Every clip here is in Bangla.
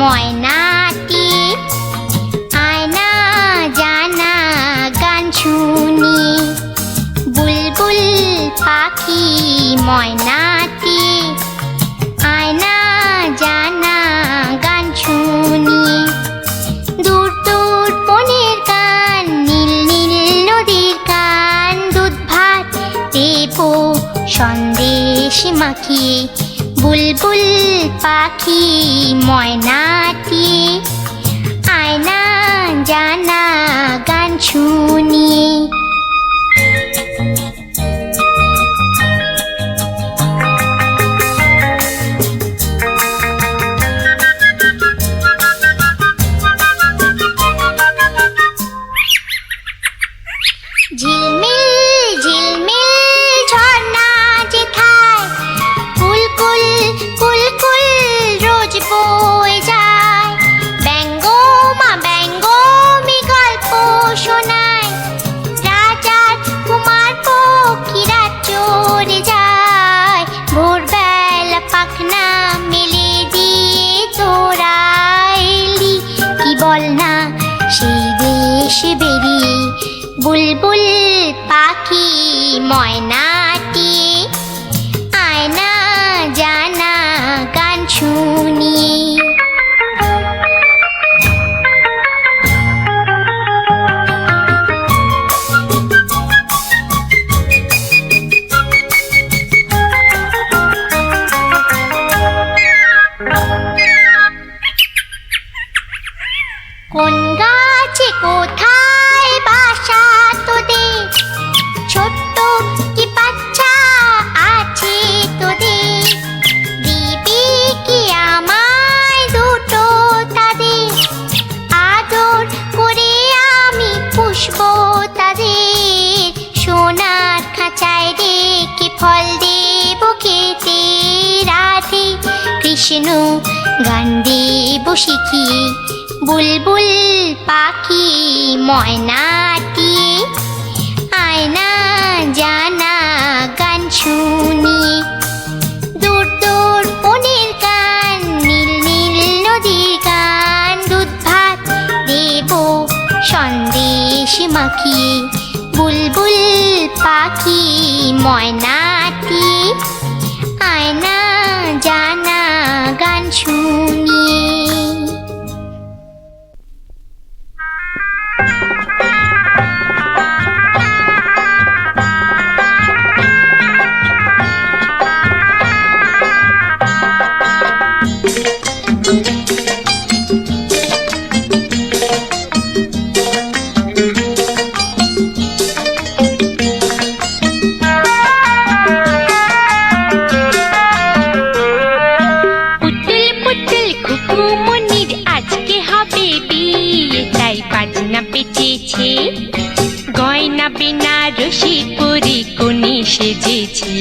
ময়নাটি আয়না জানা গান শুনি। বুলবুল পাখি ময়নাটি আয়না জানা গান শুনি। দূর দূর বনের গান, নীল নীল নদীর গান, দুধ ভাত দেব, সন্দেশ মাখিয়ে বুলবুল পাখি ময়নাটি খাঁচায় রেখে ফল দেব খেতে? রাধে কৃষ্ণ, গান দেব শিখিয়ে বুলবুল পাখি ময়নাটি আয়না জানা গান শুনি। দূর দূর বনের গান, নীল নীল নদীর গান। দুধ ভাত দেব, সন্দেশ মাখিয়ে। বুলবুল পাখি ময়নাটি সেজেছে।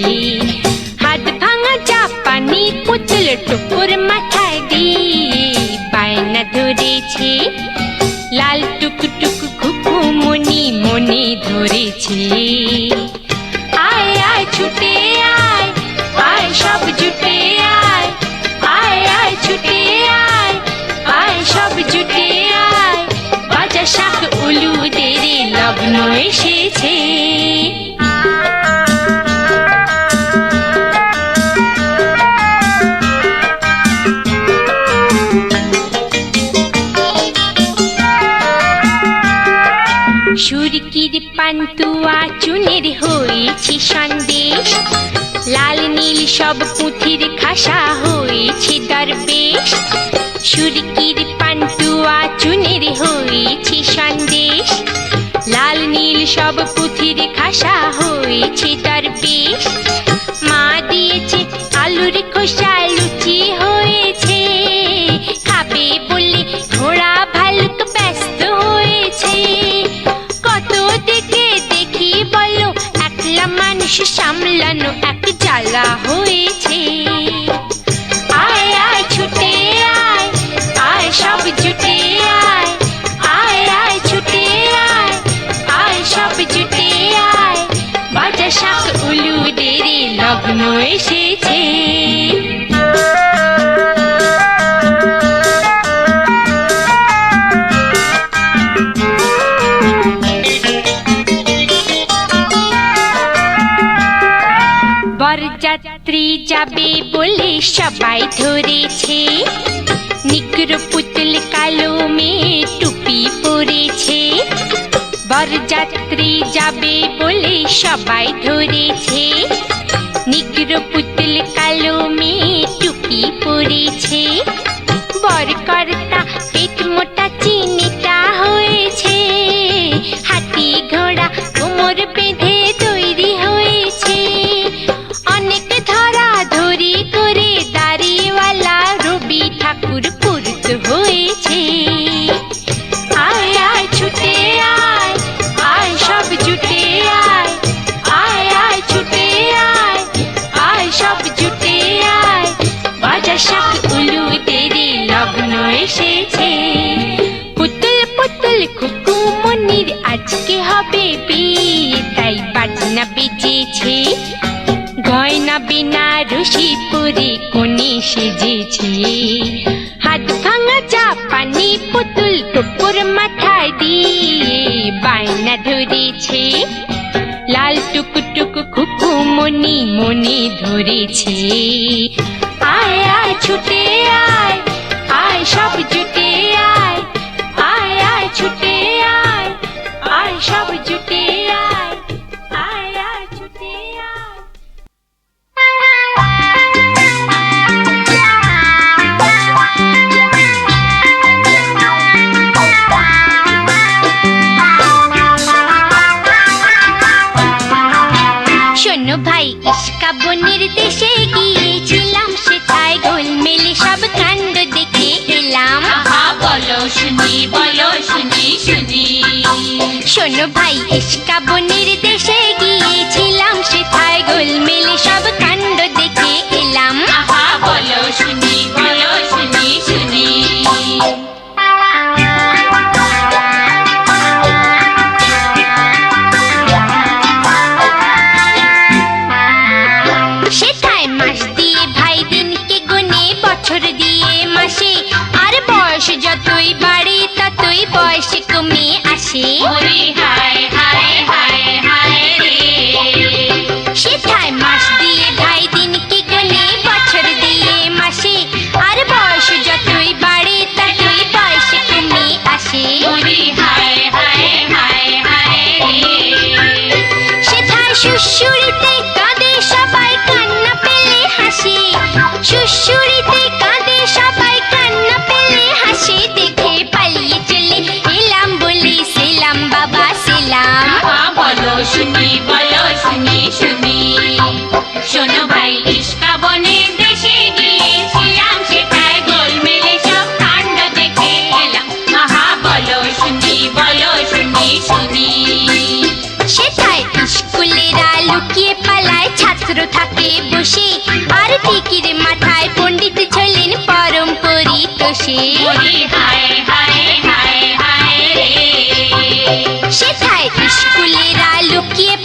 হাত ভাঙা জাপানি পুতুল টুকুর মাথায় দিয়ে বায়না ধরেছে। লাল টুকটুক খুকু মনি মনে ধরেছে। আয় আয়, ছুটে আয় আয়, সব জুটে আয়। আয় আয়, ছুটে আয় আয়, সব জুটে আয়। বাজা শাক উলুদের লগ্ন এসেছে পান্তুয়া চুনের হয়েছে সন্দেশ। লাল, নীল সব পুঁথির খাসা হয়েছে দরবেশ। সুরকির পান্তুয়া চুনের হয়েছে সন্দেশ। লাল, নীল সব পুঁথির খাসা হয়েছে দরবেশ। মা দিয়েছে আলুর খোসা মানুষ সামলানো এক জ্বালা হয়েছে। আয় আয়, ছুটে আয় আয়, সব জুটে আয় আয় আয়, ছুটে আয় আয়, সব জুটে আয়। বাজা শাক উলুদের লগ্ন এসেছে। যাবে বলে সবাই ধরেছে। নিগ্র পুতুল কালো মেয়ে টুপি পরেছে। বরযাত্রী যাবে বলে সবাই ধরেছে। নিগ্র পুতুল কালো মেয়ে টুপি পরেছে। বর কর বেবি তাই বাটনা বেজেছে। গয়না বিনা পুরে সেজেছে। হাত ভাঙা পুতুল মাথায় দিয়ে ধরেছে। লাল টুক টুক খুকু মনি মনে ধরেছে। আয় আয়, ছুটে আয় আয়, সব জুটে শোনো ভাই ইস্কা বনের দেশে গিয়েছিলাম সেথায় গোল মেলে সব কাণ্ড ভালোবাসিলাম বলো শুনি বলো শুনি শুনি। শোনো ভাই লুকিয়ে পালায় ছাত্র থাকে বসে। আর ফিকির মাথায় পণ্ডিত চলেন পরম পরিতোষে। হায় হায়। সেথায় স্কুলের আলোকিয়ে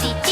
body.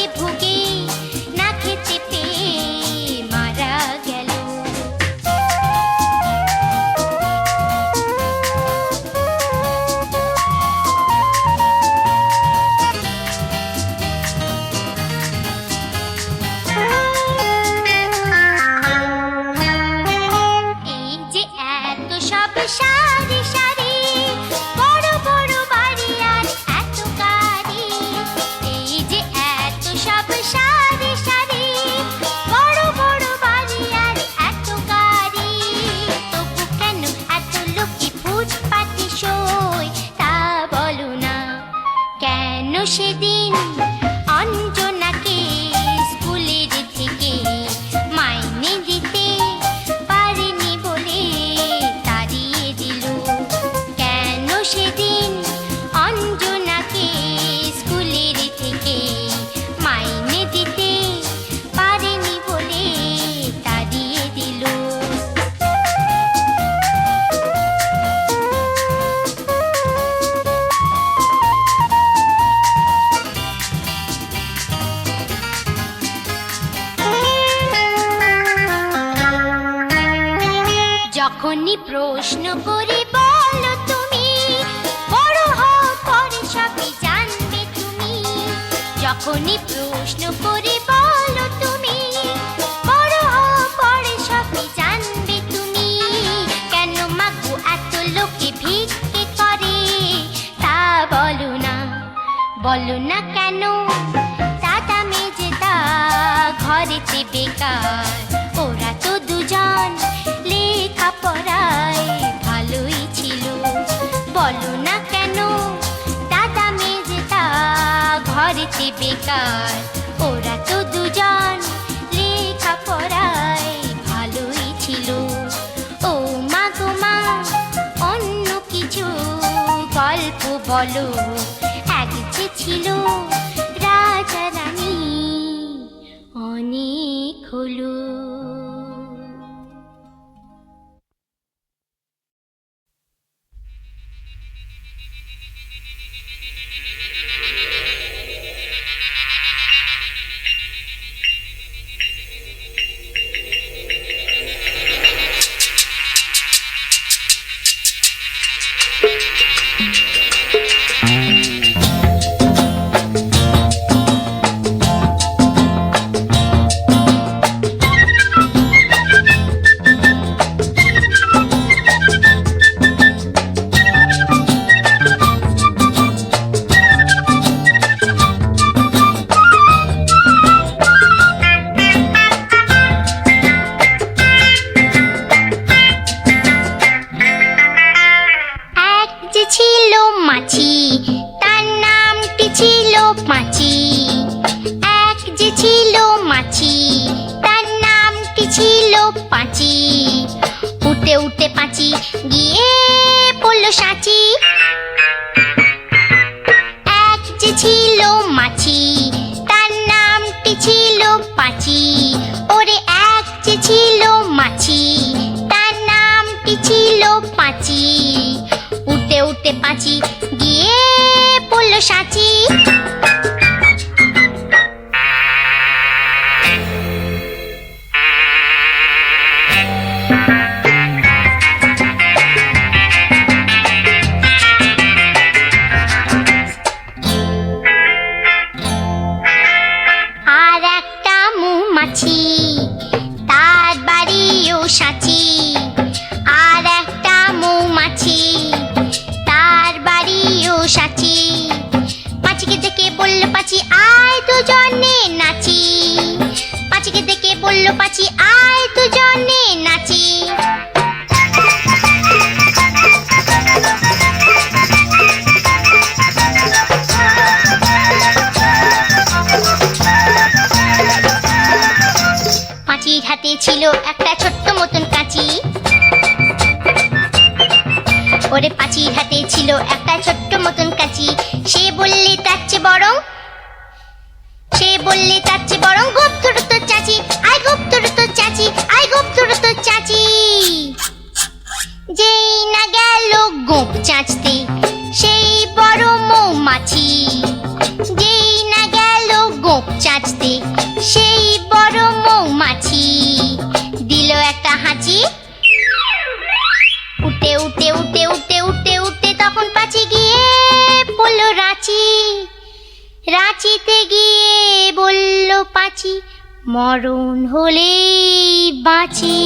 যখনই প্রশ্ন করি, বলো তুমি। বড় হও, পরে সবই জানবে তুমি। যখনই প্রশ্ন করি, বলো তুমি। বড় হও, পরে সবই জানবে তুমি। কেন মাগু এত লোকে ভিক্ষে করে? তা বলো না। বলো না কেন? দাদা মেজেদা, ঘরেতে বেকার। লেখা পড়ায় ভালোই ছিল। বলো না কেন? দাদা মেজেদা ঘরেতে বেকার। ওরা তো দুজন লেখা পড়ায় ভালোই ছিল। ও মা গো মা, অন্য কিছু গল্প বলো। এক যে ছিল রাজা রানী, অনেক হলো। পাঁচি এক যে ছিল মাছি, তার নামটি ছিল পাঁচি। উঠে উঠে পাঁচি গিয়ে পড়ল সাঁচি। এক যে ছিল মাছি, তার নামটি ছিল পাঁচি। ওরে এক যে ছিল মাছি, তার নামটি ছিল পাঁচি। উঠে উঠে পাঁচি গিয়ে পড়ল সাঁচি। আয় হাতে ছিল একটা ছোট্ট মতন কাঁচি। ওরে পাঁচির হাতে ছিল একটা গোপ চাচতে, সেই বড় মৌমাছি। যেই না গেল গোপ চাচতে, সেই বড় মৌমাছি। দিল একটা হাঁচি। উঠে উঠে উঠে উঠে উঠে উঠে তখন পাচি গিয়ে বলল, রাঁচি, রাঁচিতে গিয়ে বলল পাচি, মরণ হলেই বাঁচি।